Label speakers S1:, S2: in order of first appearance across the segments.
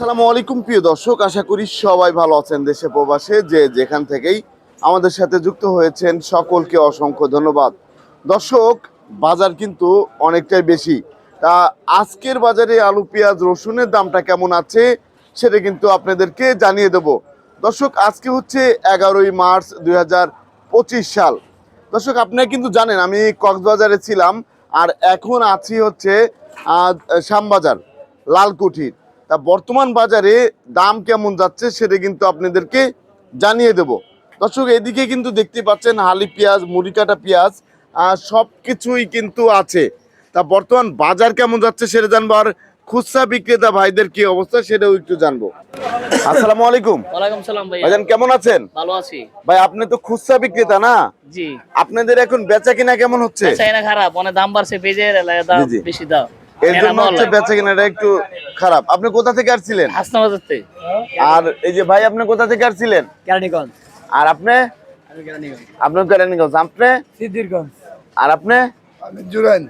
S1: আসসালামু আলাইকুম, প্রিয় দর্শক। আশা করি সবাই ভালো আছেন দেশে প্রবাসে, যে যেখান থেকেই আমাদের সাথে যুক্ত হয়েছেন সকলকে অসংখ্য ধন্যবাদ। দর্শক, বাজার কিন্তু অনেকটাই বেশি। তা আজকের বাজারে আলু, পেঁয়াজ, রসুনের দামটা কেমন আছে, সেটা কিন্তু আপনাদেরকে জানিয়ে দেব। দর্শক, আজকে হচ্ছে এগারোই মার্চ দুই হাজার পঁচিশ সাল। দর্শক, আপনারা কিন্তু জানেন, আমি কক্সবাজারে ছিলাম, আর এখন আছি হচ্ছে শ্যামবাজার, লালকুঠির। তা বর্তমান বাজারে দাম কেমন যাচ্ছে সেটা কিন্তু আপনাদেরকে জানিয়ে দেব। দর্শক এদিকে কিন্তু দেখতে পাচ্ছেন হালি পেঁয়াজ মুড়ি কাটা পেঁয়াজ সব কিছুই কিন্তু আছে। তা বর্তমান বাজার কেমন যাচ্ছে সেটা জানব আর খুচরা বিক্রেতা ভাইদের কি অবস্থা সেটাও একটু জানব। আসসালামু আলাইকুম।
S2: ওয়ালাইকুম সালাম ভাইয়া।
S1: ভাইজান কেমন আছেন?
S2: ভালো আছি।
S1: ভাই আপনি তো খুচরা বিক্রেতা না?
S2: জি।
S1: আপনাদের এখন বেচা কিনা কেমন হচ্ছে?
S2: চাই না খারাপ অনেক দাম বাড়ছে
S1: জি।
S2: বেশি দাম।
S1: এর জন্য হচ্ছে বেচা কিনাটা একটু খারাপ। আপনি কোথা থেকে আসছিলেন?
S2: হাসনাবাজার থেকে।
S1: আর এই যে ভাই আপনি কোথা থেকে আসছিলেন?
S2: কেরানীগঞ্জ।
S1: আর আপনি? আপনার কেরানীগঞ্জ। আপনি?
S2: সিদ্ধিরগঞ্জ।
S1: আর আপনি?
S3: জুরাইন।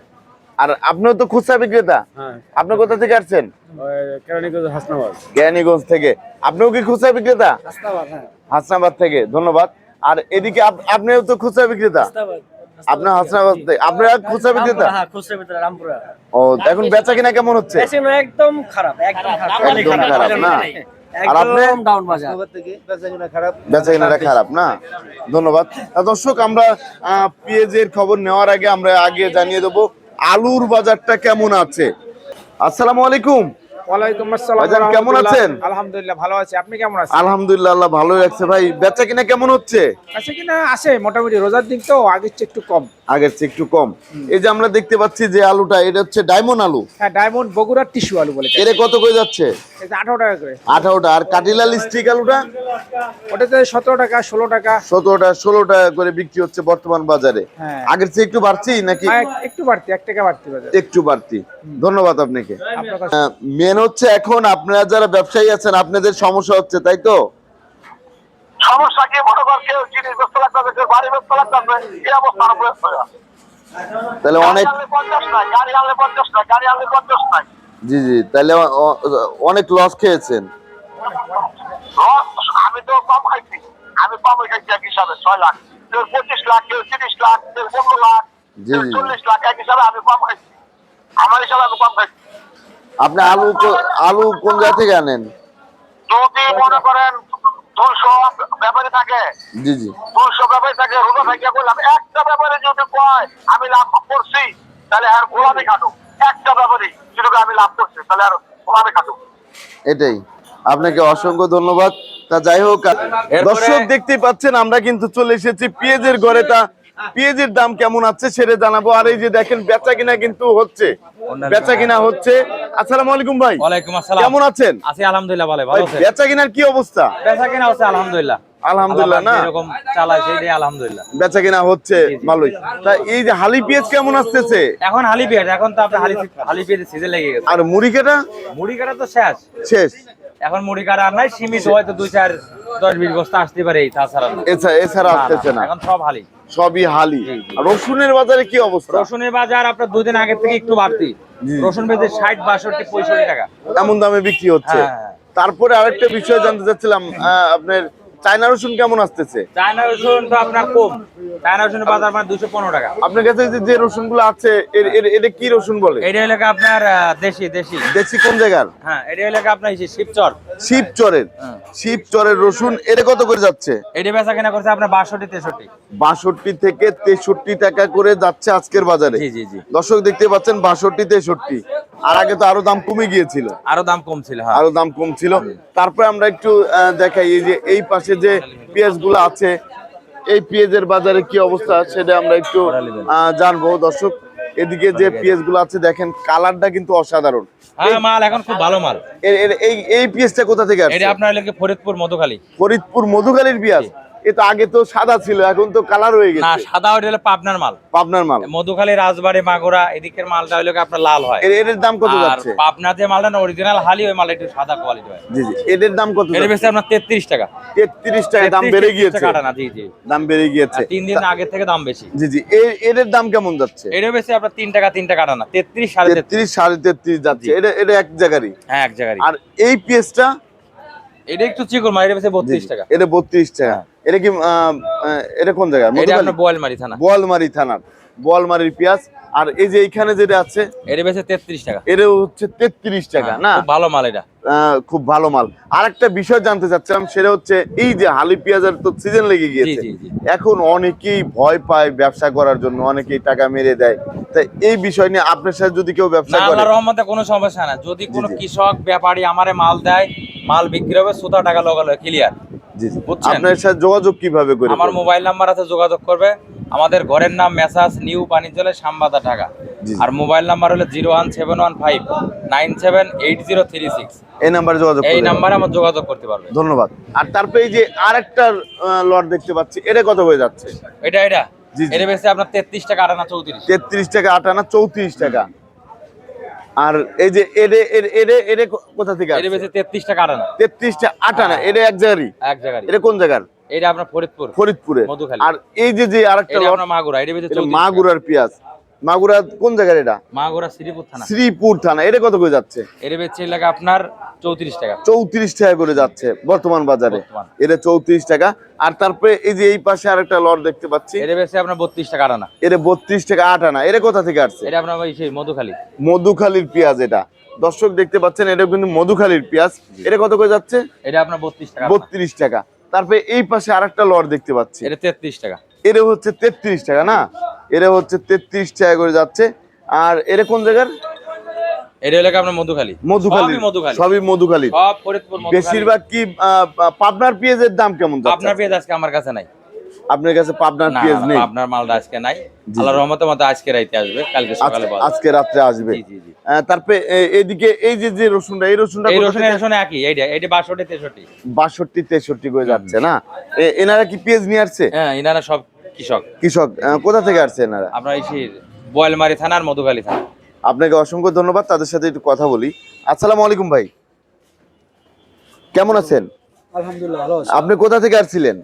S1: আর আপনিও তো খুচরা বিক্রেতা।
S2: হ্যাঁ।
S1: আপনি কোথা থেকে আসছেন?
S2: কেরানীগঞ্জ
S1: থেকে। আপনিও কি খুচরা বিক্রেতা?
S2: হাসনাবাদ হ্যাঁ।
S1: থেকে। ধন্যবাদ। আর এদিকে আপনিও তো খুচরা বিক্রেতা?
S2: হাসনাবাদ।
S1: আপনার হাসনাবাদ থেকে আপনারা খুচরা বিক্রেতা
S2: হ্যাঁ খুচরা ভিতরে রামপুরা।
S1: ও এখন বেচা কিনা কেমন হচ্ছে?
S2: একদম খারাপ একদম
S1: একদম খারাপ না? আর আপনি?
S2: ডাউন বাজার।
S1: বেচা কেনাটা খারাপ না? ধন্যবাদ। দর্শক আমরা আহ, পেঁয়াজের খবর নেওয়ার আগে আমরা আগে জানিয়ে দেবো আলুর বাজারটা কেমন আছে? আসসালামু আলাইকুম।
S4: ওয়ালাইকুম আসসালাম
S1: ভাইজান, কেমন আছেন?
S4: আলহামদুলিল্লাহ ভালো আছি। আপনি কেমন আছেন?
S1: আলহামদুলিল্লাহ আল্লাহ ভালোই রাখছে ভাই। বেচা কিনা কেমন হচ্ছে?
S4: আছে কিনা আছে মোটামুটি রোজার দিন তো আগের চেয়ে একটু কম।
S1: আগের চেয়ে একটু কম। এই যে আমরা দেখতে পাচ্ছি যে আলুটা এটা হচ্ছে ডায়মন্ড আলু।
S4: হ্যাঁ ডায়মন্ড বগুড়ার টিস্যু আলু বলে
S1: এর কত করে যাচ্ছে?
S4: এটা আঠারো টাকা করে।
S1: আঠারোটা আর কাটিলাল স্টিক আলুটা?
S4: ওটাতে সতেরো টাকা ষোলো টাকা।
S1: সতেরোটা ষোলো টাকা করে বিক্রি হচ্ছে বর্তমান বাজারে।
S4: হ্যাঁ।
S1: আগের চেয়ে একটু বাড়ছি নাকি?
S4: হ্যাঁ, একটু বাড়তি এক টাকা বাড়তি বাজার।
S1: একটু বাড়তি। ধন্যবাদ আপনাকে। মেন হচ্ছে এখন আপনারা যারা ব্যবসায়ী আছেন আপনাদের সমস্যা হচ্ছে তাই তো?
S5: সমস্যা কি? মনে কর কেউ জিনিস ব্যস্ত লাগবে কেউ বাড়ি ব্যস্ত লাগবে এই অবস্থা ব্যস্ত
S1: তাহলে অনেক
S5: গাড়ি আনলে পঞ্চাশ নাই গাড়ি আনলে পঞ্চাশ নাই গাড়ি আনলে পঞ্চাশ নাই।
S1: জি জি তাহলে অনেক লস খেয়েছেন।
S5: আমি তো কম খাইছি। আমি কম খাইছি এক হিসাবে ছয় লাখ। কেউ পঁচিশ লাখ কেউ তিরিশ লাখ কেউ পনেরো লাখ কেউ চল্লিশ লাখ এক হিসাবে আমি কম খাইছি। আমার হিসাবে আমি কম খাইছি।
S1: আপনি আলু আলু কোন জায়গা থেকে আনেন?
S5: যদি মনে করেন দুশো ব্যাপারে থাকে
S1: জি জি।
S5: দুশো ব্যাপারে থাকে রোজা থেকে বললাম একটা ব্যাপারে যদি কয় আমি লাভ করছি তাহলে আর গোলামি খাটু। একটা ব্যাপারে যদি আমি লাভ করছি তাহলে আর গোলামি খাটু।
S1: এটাই। আপনাকে অসংখ্য ধন্যবাদ। তা যাই হোক দর্শক দেখতেই পাচ্ছেন আমরা কিন্তু চলে এসেছি পেঁয়াজের ঘরে তা পেঁয়াজের দাম কেমন আছে সেটা জানাব। আর এই যে দেখেন বেচা কিনা কিন্তু হচ্ছে। বেচা কিনা হচ্ছে। আসসালামু আলাইকুম ভাই।
S6: ওয়ালাইকুম আসসালাম।
S1: কেমন আছেন?
S6: আছি আলহামদুলিল্লাহ ভালো ভালো
S1: বেচা কিনার কি অবস্থা?
S6: বেচা কেনা হচ্ছে আলহামদুলিল্লাহ।
S1: আলহামদুলিল্লাহ না?
S6: এরকম চালায় সেইটাই আলহামদুলিল্লাহ।
S1: বেচা কিনা হচ্ছে ভালোই। তা এই যে হালি পেঁয়াজ কেমন আসতেছে?
S6: এখন হালি পেঁয়াজ এখন তো আপনার হালি হালি পেঁয়াজের সিজন লেগে গেছে।
S1: আর মুড়ি কেটা?
S6: মুড়ি কাটা তো শেষ।
S1: শেষ।
S6: এখন মুড়ি কাটা আর নাই সীমিত হয়তো দুই চার দশ বিশ বস্তা আসতে পারে এই তাছাড়া।
S1: এছাড়া আসতেছে না।
S6: এখন সব হালি।
S1: সবই হালি। রসুনের বাজারে কি অবস্থা?
S6: রসুনের বাজার আপনার দুদিন আগে থেকে একটু বাড়তি। রসুন বেঁধে ষাট বাষট্টি পঁয়ষট্টি টাকা।
S1: এমন দামে বিক্রি হচ্ছে।
S6: হ্যাঁ, হ্যাঁ।
S1: তারপরে আরেকটা বিষয় জানতে চাচ্ছিলাম আপনার চায়না রসুন কেমন আসতেছে?
S6: চায়না রসুন তো আপনার কম। চায়না রসুনের বাজার মানে দুশো পনেরো টাকা।
S1: আপনার কাছে যে- রসুনগুলো আছে এটা কি রসুন বলে?
S6: এটা গিয়ে আপনার দেশি দেশি।
S1: দেশি কোন জায়গার?
S6: হ্যাঁ এটা গিয়ে আপনার শিবচর।
S1: শিবচরের।
S6: হ্যাঁ।
S1: শিবচরের রসুন এটা কত করে যাচ্ছে?
S6: এটা বেচা কেনা করছে আপনার বাষট্টি তেষট্টি।
S1: বাষট্টি থেকে তেষট্টি টাকা করে যাচ্ছে আজকের বাজারে।
S6: জি জি জি।
S1: দর্শক দেখতে পাচ্ছেন বাষট্টি তেষট্টি। আর আগে তো আরও দাম কমে গিয়েছিল।
S6: আরও দাম কম ছিল হ্যাঁ।
S1: আরও দাম কম ছিল। তারপরে আমরা একটু দেখাই এই যে এই পাশে যে পেঁয়াজগুলো আছে এই পেঁয়াজের বাজারে কি অবস্থা সেটা আমরা একটু জানব। দর্শক এদিকে যে পেঁয়াজগুলো আছে দেখেন কালারটা কিন্তু অসাধারণ।
S6: হ্যাঁ মাল এখন খুব ভালো মাল।
S1: এই এই পেঁয়াজটা কোথা থেকে আসছে?
S6: এটা আপনার লেগে ফরিদপুর মধুখালী।
S1: ফরিদপুর মধুখালীর পেঁয়াজ। এ আগে তো সাদা ছিল এখন তো কালার হয়ে
S6: না
S1: গেছে।
S6: সাদা ওটা হলো পাবনার মাল।
S1: পাবনার মাল।
S6: মধুখালী রাজবাড়ি মাগুরা এদিকের মালটা হলো আপনার লাল হয়।
S1: এর এর দাম কত যাচ্ছে?
S6: পাবনার যে মালটা না অরিজিনাল হালি ওই মালটা একটু সাদা কোয়ালিটি হয়।
S1: জি জি। এদের দাম কত
S6: এর বেশি আপনার তেত্রিশ টাকা।
S1: তেত্রিশ টাকা দাম বেড়ে গিয়েছে।
S6: টাকা না জি জি।
S1: দাম বেড়ে গিয়েছে।
S6: তিন দিন আগে থেকে দাম বেশি।
S1: জি জি। এ- এদের দাম কেমন যাচ্ছে?
S6: এটা বেশি আপনার তিন টাকা তিন টাকা না তেত্রিশ সাড়ে তেত্রিশ।
S1: তেত্রিশ সাড়ে তেত্রিশ যাচ্ছে। এটা এটা এক জায়গারই।
S6: হ্যাঁ এক জায়গায়
S1: আর এই পিএসটা
S6: এটা একটু চিকন এটা বেশি টাকা।
S1: এটা বত্রিশ টাকা।
S6: হ্যাঁ।
S1: এটা কি এটা কোন জায়গা?
S6: এটা আপনার বোয়ালমারি থানা।
S1: বোয়ালমারি বোয়ালমারির পেঁয়াজ। আর এই যে এইখানে যেটা আছে
S6: এটা বেশি টাকা।
S1: এটা হচ্ছে তেত্রিশ টাকা
S6: হ্যাঁ,
S1: না?
S6: খুব ভালো মাল এটা।
S1: খুব ভালো মাল। আর একটা বিষয় জানতে চাচ্ছিলাম সেটা হচ্ছে এই যে হালি পেঁয়াজের তো সিজন লেগে গিয়েছে। এখন অনেকেই ভয় পায় ব্যবসা করার জন্য অনেকেই টাকা মেরে দেয়। তাই এই বিষয় নিয়ে আপনার সাথে যদি কেউ ব্যবসা করে
S6: রহমতে কোনো সমস্যা না যদি কোনো কৃষক ব্যাপারী আমারে মাল দেয় মাল বিক্রি হবে সুতা টাকা লগালো ক্লিয়ার
S1: জি? আপনার সাথে যোগাযোগ কীভাবে করে
S6: আমার মোবাইল নাম্বার আছে যোগাযোগ করবে। আমাদের ঘরের নাম মেসাজ নিউ পানিজলে শ্যামবাদা ঢাকা আর মোবাইল নাম্বার হলো zero one seven one five nine seven eight zero three six.
S1: এই নাম্বারে যোগাযোগ
S6: এই। নাম্বারে আমার যোগাযোগ করতে পারবে।
S1: ধন্যবাদ। আর তারপরে এই যে আরেকটা লট দেখতে পাচ্ছি এটা কত হয়ে যাচ্ছে?
S6: এটা এটা। এটা বেশি আপনার তেত্রিশ টাকা আটানা চৌত্রিশ।
S1: তেত্রিশ টাকা আটানা চৌত্রিশ টাকা। আর এই যে এডে এডে- এডে এডে কোথা থেকে
S6: এটা বেশি তেত্রিশ টাকা আটানা
S1: তেত্রিশ টাকা আটানা
S6: হ্যাঁ।
S1: এক জায়গারই।
S6: এক জায়গায়
S1: এটা কোন জায়গার?
S6: এটা আপনার ফরিদপুর
S1: ফরিদপুরে।
S6: মধুখালী।
S1: আর এই যে যে আরেকটা
S6: মাগুরা এটা বেশি
S1: মাগুরার পেঁয়াজ। মাগুরা কোন জায়গায় এটা?
S6: মাগুরা শ্রীপুর থানা।
S1: শ্রীপুর থানা। এটা কত করে যাচ্ছে?
S6: এটা বেচছে লাগে আপনার চৌত্রিশ টাকা।
S1: চৌত্রিশ টাকা করে যাচ্ছে বর্তমান বাজারে। এটা চৌত্রিশ টাকা। আর তারপরে এই যে এই পাশে আরেকটা লট দেখতে পাচ্ছি।
S6: এটা বেশি আপনার বত্রিশ টাকা আটানা।
S1: এটা বত্রিশ টাকা আট আনা এটা কোথা থেকে আসছে?
S6: এটা আপনার সেই মধুখালী।
S1: মধুখালীর পেঁয়াজ এটা। দর্শক দেখতে পাচ্ছেন এটা কিন্তু মধুখালীর পেঁয়াজ। এটা কত করে যাচ্ছে?
S6: এটা আপনার বত্রিশ টাকা।
S1: বত্রিশ টাকা। তারপরে এই পাশে আরেকটা লট দেখতে পাচ্ছি।
S6: এটা তেত্রিশ টাকা।
S1: এটা হচ্ছে তেত্রিশ টাকা না? এটা হচ্ছে তেত্রিশ টাকা করে যাচ্ছে। আর এটা কোন জায়গার?
S6: এটা হলো আপনার মধুখালী।
S1: মধুখালী।
S6: সবই মধুখালী।
S1: মধুখালী। বেশিরভাগ কি আহ, পাবনার পেঁয়াজের দাম কেমন
S6: আপনার পেঁয়াজ আজকে আমার কাছে নাই।
S1: আপনার কাছে পাবনার পেঁয়াজ নেই?
S6: আপনার মালটা আজকে নাই। আল্লাহ রহমতে মতো আজকে রাইতে আসবে কালকে সকালে
S1: আজ- আজকে রাত্রে আসবে।
S6: জি জি জি।
S1: তারপরে এ- এইদিকে এই যে যে রসুনটা এই রসুনটা
S6: এই রসুন এই রসুন একই এইটা এইটা বাষট্টি তেষট্টি।
S1: বাষট্টি তেষট্টি করে যাচ্ছে না? এনারা কি পেঁয়াজ নিয়ে আসছে?
S6: হ্যাঁ ইনারা সব কৃষক।
S1: কৃষক কোথা থেকে আসছে এনারা?
S6: আপনার এই বয়লমারি থানা আর মধুখালী থানা।
S1: আপনাকে অসংখ্য ধন্যবাদ তাদের সাথে একটু কথা বলি। আসসালামু আলাইকুম ভাই। কেমন আছেন?
S2: আলহামদুলিল্লাহ ভালো আছে।
S1: আপনি কোথা থেকে আসছিলেন?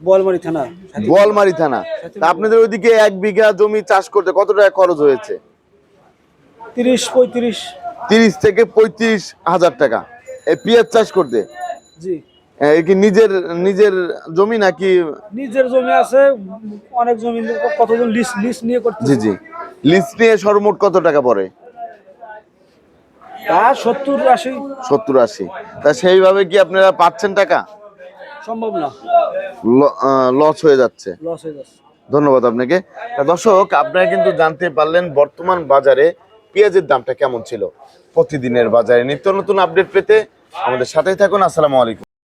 S2: বলমারি থানা।
S1: বোয়ালমারি থানা। আপনাদের ওইদিকে এক বিঘা জমি চাষ করতে কত টাকা খরচ হয়েছে?
S2: তিরিশ পঁয়ত্রিশ।
S1: তিরিশ থেকে পঁয়ত্রিশ হাজার টাকা। এই পেঁয়াজ চাষ করতে?
S2: জি।
S1: কি নিজের নিজের জমি নাকি?
S2: নিজের জমি আছে অনেক জমি কতজন লিস লিস নিয়ে করতে
S1: জি জি। লিস্ট নিয়ে সর্বমোট কত টাকা পড়ে?
S2: তা সত্তর আশি।
S1: সত্তর আশি। তা সেইভাবে কি আপনারা পাচ্ছেন টাকা?
S2: সম্ভব না।
S1: লস হয়ে যাচ্ছে।
S2: লস হয়ে যাচ্ছে।
S1: ধন্যবাদ আপনাকে। দর্শক আপনারা কিন্তু জানতে পারলেন বর্তমান বাজারে পেঁয়াজের দামটা কেমন ছিল। প্রতিদিনের বাজারে নিত্য নতুন আপডেট পেতে আমাদের সাথেই থাকুন। আসসালামু আলাইকুম।